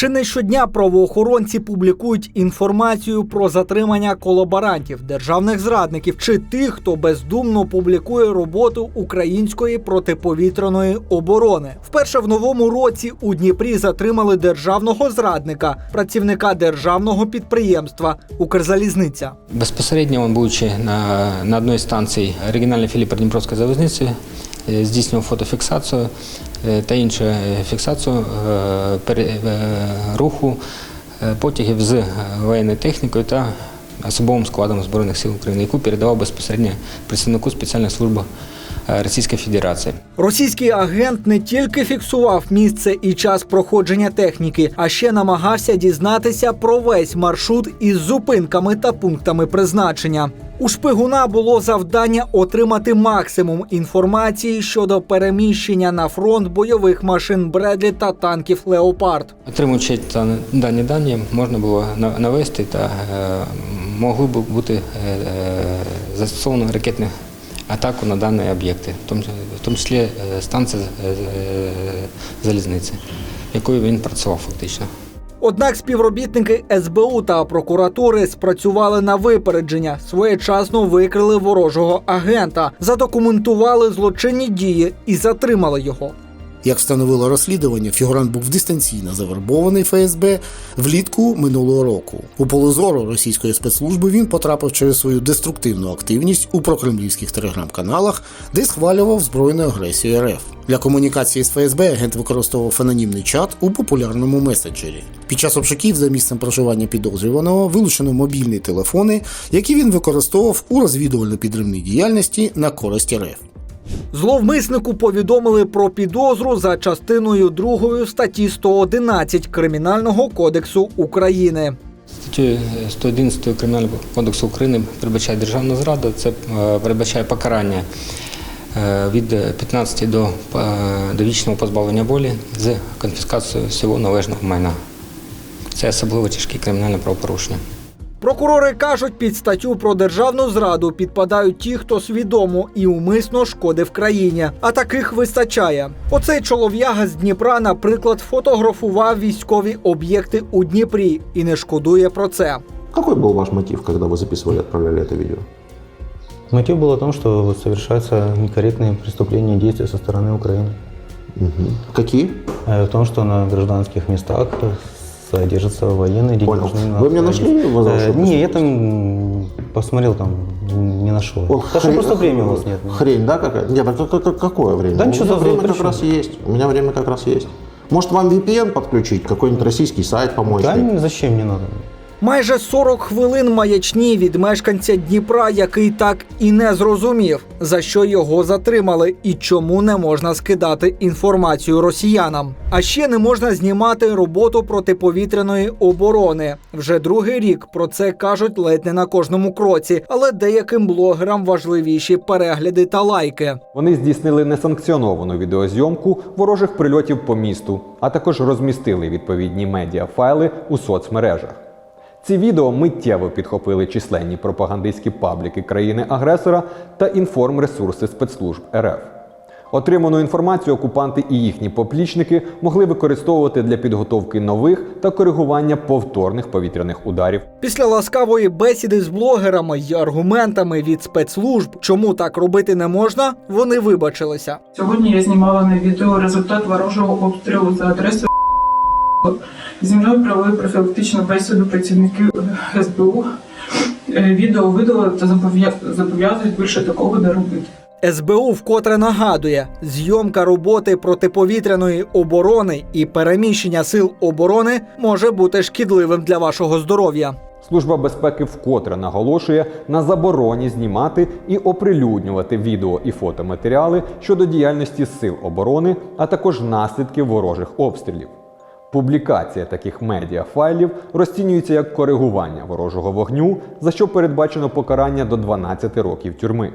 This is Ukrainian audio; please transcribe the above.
Чи не щодня правоохоронці публікують інформацію про затримання колаборантів, державних зрадників чи тих, хто бездумно публікує роботу української протиповітряної оборони? Вперше в новому році у Дніпрі затримали державного зрадника, працівника державного підприємства Укрзалізниця. Безпосередньо, будучи на, на одній з станцій регіональної філії Придніпровської залізниці, здійснював фотофіксацію е, та іншу е, фіксацію е, е, руху е, потягів з воєнною технікою та особовим складом Збройних сил України, яку передавав безпосередньо представнику спеціальної служби е, Російської Федерації. Російський агент не тільки фіксував місце і час проходження техніки, а ще намагався дізнатися про весь маршрут із зупинками та пунктами призначення. У шпигуна було завдання отримати максимум інформації щодо переміщення на фронт бойових машин Бредлі та танків Леопард. Отримуючи дані дані, можна було навести та е, могли б бути е, е, застосовано ракетну атаку на дані об'єкти, в тому, числі станція залізниці, якою він працював фактично. Однак співробітники СБУ та прокуратури спрацювали на випередження, своєчасно викрили ворожого агента, задокументували злочинні дії і затримали його. Як встановило розслідування, фігурант був дистанційно завербований ФСБ влітку минулого року. У поле зору російської спецслужби він потрапив через свою деструктивну активність у прокремлівських телеграм-каналах, де схвалював збройну агресію РФ. Для комунікації з ФСБ агент використовував анонімний чат у популярному меседжері. Під час обшуків за місцем проживання підозрюваного вилучено мобільні телефони, які він використовував у розвідувально-підривній діяльності на користь РФ. Зловмиснику повідомили про підозру за частиною 2 статті 111 Кримінального кодексу України. Статтю 111 Кримінального кодексу України передбачає державна зрада, це е, передбачає покарання е, від 15 до, е, до вічного позбавлення волі з конфіскацією всього належного майна. Це особливо тяжкі кримінальне правопорушення. Прокурори кажуть, під статтю про державну зраду підпадають ті, хто свідомо і умисно шкодив країні. А таких вистачає. Оцей чолов'яга з Дніпра, наприклад, фотографував військові об'єкти у Дніпрі і не шкодує про це. Какой был ваш мотив, когда вы записывали и отправляли это видео? Мотив был о том, что вот совершаются некорректные преступления и действия со стороны Украины. Мгм. Какие? Э, В том, что на гражданских местах э, содержатся военные, где Понял. Вы мне нашли? Э, Не, я там посмотрел, там не нашел. О, просто времени у вас нет. Хрень, да, какая? Нет, а как- как- какое время? Да у ничего меня время как раз есть. У меня время как раз есть. Может, вам VPN подключить, какой-нибудь российский сайт помочь? Да, зачем не надо? Майже 40 хвилин маячні від мешканця Дніпра, який так і не зрозумів, за що його затримали і чому не можна скидати інформацію росіянам. А ще не можна знімати роботу протиповітряної оборони. Вже другий рік про це кажуть ледь не на кожному кроці, але деяким блогерам важливіші перегляди та лайки. Вони здійснили несанкціоновану відеозйомку ворожих прильотів по місту, а також розмістили відповідні медіафайли у соцмережах. Ці відео миттєво підхопили численні пропагандистські пабліки країни-агресора та інформресурси спецслужб РФ. Отриману інформацію окупанти і їхні поплічники могли використовувати для підготовки нових та коригування повторних повітряних ударів Після ласкавої бесіди з блогерами й аргументами від спецслужб, чому так робити не можна, вони вибачилися. Сьогодні я знімала на відео результат ворожого обстрілу за адресою. Зі мною провели профілактичну бесіду працівники СБУ. Е, Відео видали та зобов'язують більше такого не робити. СБУ вкотре нагадує, зйомка роботи протиповітряної оборони і переміщення сил оборони може бути шкідливим для вашого здоров'я. Служба безпеки вкотре наголошує на забороні знімати і оприлюднювати відео і фотоматеріали щодо діяльності сил оборони, а також наслідків ворожих обстрілів. Публікація таких медіафайлів розцінюється як коригування ворожого вогню, за що передбачено покарання до 12 років тюрми.